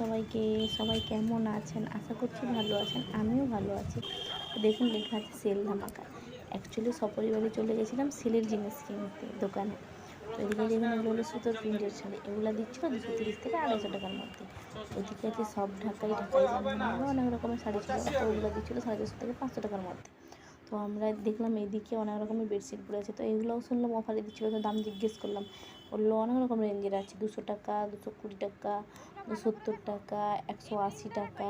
সবাইকে, সবাই কেমন আছেন? আশা করছি ভালো আছেন, আমিও ভালো আছি। দেখুন, লেখা আছে সেল ধামাকা। অ্যাকচুয়ালি সপরিবারে চলে গেছিলাম সেলের জিনিস কিনতে দোকানে। তো এদিকে দেখুন, এগুলো হলো সুতোর প্রিন্টের শাড়ি। এগুলো দিচ্ছিল দুশো তিরিশ থেকে আড়াইশো টাকার মধ্যে। ওদিকে আছে সব ঢাকাই ঢাকাই অনেক রকমের শাড়ি ছিল। ওগুলো দিচ্ছিল সাড়ে চারশো থেকে পাঁচশো টাকার মধ্যে। তো আমরা দেখলাম এদিকে অনেক রকমের বেডশিট পড়ে আছে। তো এগুলোও শুনলাম অফারে দিচ্ছিল, তো দাম জিজ্ঞেস করলাম। বলল, অনেক রকম রেঞ্জের আছে, দুশো টাকা, দুশো কুড়ি টাকা সত্তর টাকা, একশো আশি টাকা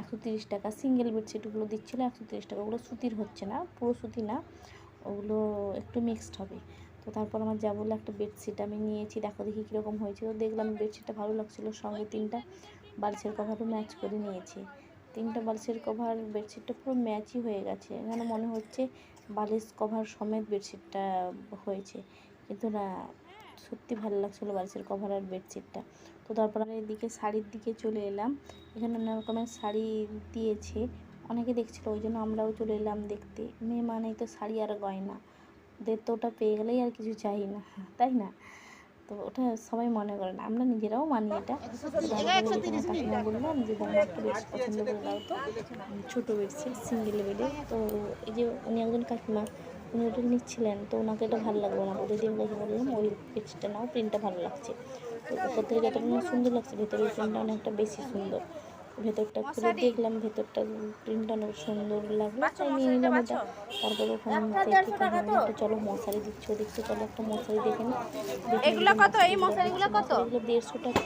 একশো তিরিশ টাকা। সিঙ্গেল বেডশিটগুলো দিচ্ছিল, একশো তিরিশ টাকা। ওগুলো সুতির হচ্ছে না, পুরো সুতি না, ওগুলো একটু মিক্সড হবে। তো তারপর আমার যা বলল, একটা বেডশিট আমি নিয়েছি, দেখো দেখি কীরকম হয়েছে। তো দেখলাম বেডশিটটা ভালো লাগছিল, সঙ্গে তিনটা বালিশের কভারও ম্যাচ করে নিয়েছি। তিনটা বালিশের কভার বেডশিটটা পুরো ম্যাচই হয়ে গেছে। যেন মনে হচ্ছে বালিশ কভার সমেত বেডশিটটা হয়েছে। কিন্তু না, সত্যি ভালো লাগছিল বালিশের কভার আর বেডশিটটা তো তারপর আমরা এদিকে শাড়ির দিকে চলে এলাম। এখানে নানা রকমের শাড়ি দিয়েছে। অনেকে দেখছিল, ওই জন্য আমরাও চলে এলাম দেখতে। মেয়ে মানেই তো শাড়ি আর গয়না। ওদের তো ওটা পেয়ে গেলেই আর কিছু চাই না। তাই না? তো ওটা সবাই মনে করে না। আমরা নিজেরাও মানি এটা। বললাম যে দামটা একটা পছন্দ করে দাও তো। ছোটো বেডশিট সিঙ্গেল বেডে তো এই যে উনি একজন কাকিমা উনি ওটা নিচ্ছিলেন। তো ওনাকে এটা ভালো লাগবে না। ওদের দিয়ে ওনাকে বললাম ওই বেডশিটটা নাও প্রিন্টটা ভালো লাগছে। তো উপর থেকে যেটা সুন্দর লাগছে ভেতরের প্রিন্টটা অনেকটা বেশি সুন্দর। ভেতরটা খুলে দেখলাম ভেতরটা প্রিন্টটা অনেক সুন্দর লাগল। তাই নিয়ে নিলাম ওটা তারপরে ওখান থেকে একটা চলো মশারি দিচ্ছ দেখছ চলো একটা মশারি দেখে নি। এগুলো কত? এই মশারিগুলো। কত? এগুলো দেড়শো টাকা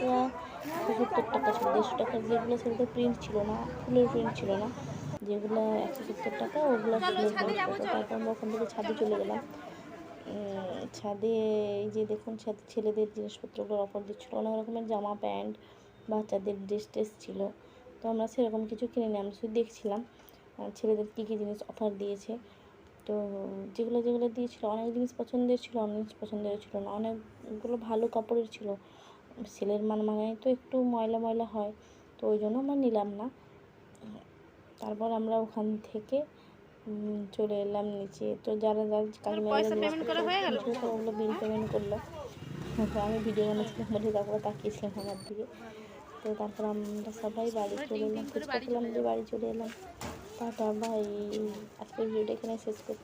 পঁচাত্তর টাকা ছিল। দেড়শো টাকার যেগুলো সেগুলো প্রিন্ট ছিল না ফুলের প্রিন্ট ছিল না। যেগুলো একশো সত্তর টাকা ওগুলো ফুলের প্রিন্ট তারপর আমরা ওখান থেকে ছাদে চলে গেলাম। ছাদে এই যে দেখুন ছাদে ছেলেদের জিনিসপত্রগুলোর অফার দিচ্ছিল। অনেক রকমের জামা প্যান্ট বাচ্চাদের ড্রেস ট্রেস ছিল। তো আমরা সেরকম কিছু কিনে নিই আমরা শুধু দেখছিলাম ছেলেদের কী কী জিনিস অফার দিয়েছে। তো যেগুলো যেগুলো দিয়েছিল অনেক জিনিস পছন্দের ছিল অনেক জিনিস পছন্দের ছিল না অনেকগুলো ভালো কাপড়ের ছিল। ছেলের মান মানে তো একটু ময়লা ময়লা হয় তো ওই জন্য আমরা নিলাম না। তারপর আমরা ওখান থেকে চলে এলাম নিচে। তো যারা যারা? ওগুলো বিল পেমেন্ট করল? তো আমি ভিডিও বানাচ্ছিলাম বলে তারপরে তাকিয়েছিলাম আমার দিকে। তো তারপর আমরা সবাই বাড়ি চলে এলাম বাড়ি চলে এলাম। টাটা ভাই আজকের ভিডিওটা এখানে শেষ করছি।